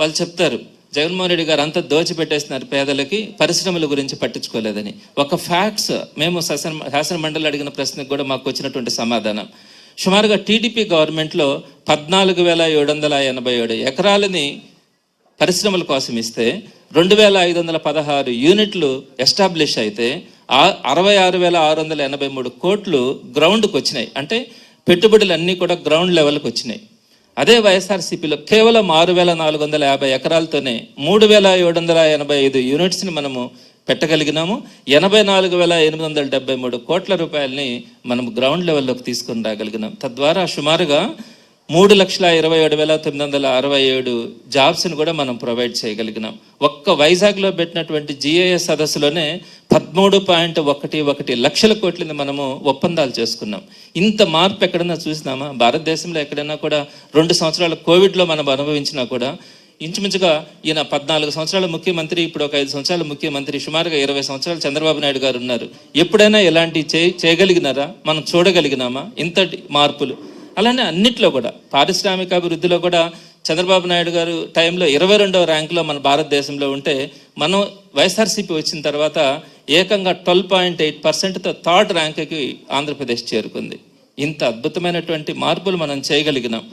వాళ్ళు చెప్తారు జగన్మోహన్ రెడ్డి గారు అంతా దోచిపెట్టేస్తున్నారు పేదలకి పరిశ్రమల గురించి పట్టించుకోలేదని. ఒక ఫ్యాక్ట్స్ మేము శాసన శాసన మండలి అడిగిన ప్రశ్నకు కూడా మాకు వచ్చినటువంటి సమాధానం. సుమారుగా టీడీపీ గవర్నమెంట్లో పద్నాలుగు వేల ఏడు వందల ఎనభై ఏడు ఎకరాలని పరిశ్రమల కోసం ఇస్తే రెండు వేల ఐదు వందల పదహారు యూనిట్లు ఎస్టాబ్లిష్ అయితే అరవై ఆరు వేల ఆరు వందల ఎనభై మూడు కోట్లు గ్రౌండ్కి వచ్చినాయి అంటే పెట్టుబడులు అన్నీ కూడా గ్రౌండ్ లెవెల్కి వచ్చినాయి అదే వైఎస్ఆర్సీపీలో కేవలం ఆరు వేల నాలుగు వందల యాభై ఎకరాలతోనే మూడు వేల ఏడు వందల ఎనభై ఐదు యూనిట్స్ని మనము పెట్టగలిగినాము. ఎనభై నాలుగు వేల ఎనిమిది వందల డెబ్బై మూడు కోట్ల రూపాయలని మనం గ్రౌండ్ లెవెల్లోకి తీసుకుని రాగలిగినాం. తద్వారా సుమారుగా మూడు లక్షల ఇరవై ఏడు వేల తొమ్మిది వందల అరవై ఏడు జాబ్స్ని కూడా మనం ప్రొవైడ్ చేయగలిగినాం. ఒక్క వైజాగ్లో పెట్టినటువంటి జిఏఎస్ సదస్సులోనే పదమూడు పాయింట్ ఒకటి ఒకటి లక్షల కోట్లని మనము ఒప్పందాలు చేసుకున్నాం. ఇంత మార్పు ఎక్కడైనా చూసినామా? భారతదేశంలో ఎక్కడైనా కూడా రెండు సంవత్సరాల కోవిడ్లో మనం అనుభవించినా కూడా ఇంచుమించుగా ఈయన పద్నాలుగు సంవత్సరాల ముఖ్యమంత్రి ఇప్పుడు ఒక ఐదు సంవత్సరాల ముఖ్యమంత్రి సుమారుగా ఇరవై సంవత్సరాలు చంద్రబాబు నాయుడు గారు ఉన్నారు. ఎప్పుడైనా ఇలాంటి చే చేయగలిగినారా? మనం చూడగలిగినామా? ఇంతటి మార్పులు. అలానే అన్నిట్లో కూడా పారిశ్రామిక అభివృద్ధిలో కూడా చంద్రబాబు నాయుడు గారు టైంలో ఇరవై రెండవ ర్యాంకులో మన భారతదేశంలో ఉంటే మనం వైఎస్ఆర్సీపీ వచ్చిన తర్వాత ఏకంగా ట్వెల్వ్ పాయింట్ ఎయిట్ పర్సెంట్తో థర్డ్ ర్యాంక్కి ఆంధ్రప్రదేశ్ చేరుకుంది. ఇంత అద్భుతమైనటువంటి మార్పులు మనం చేయగలిగినాం.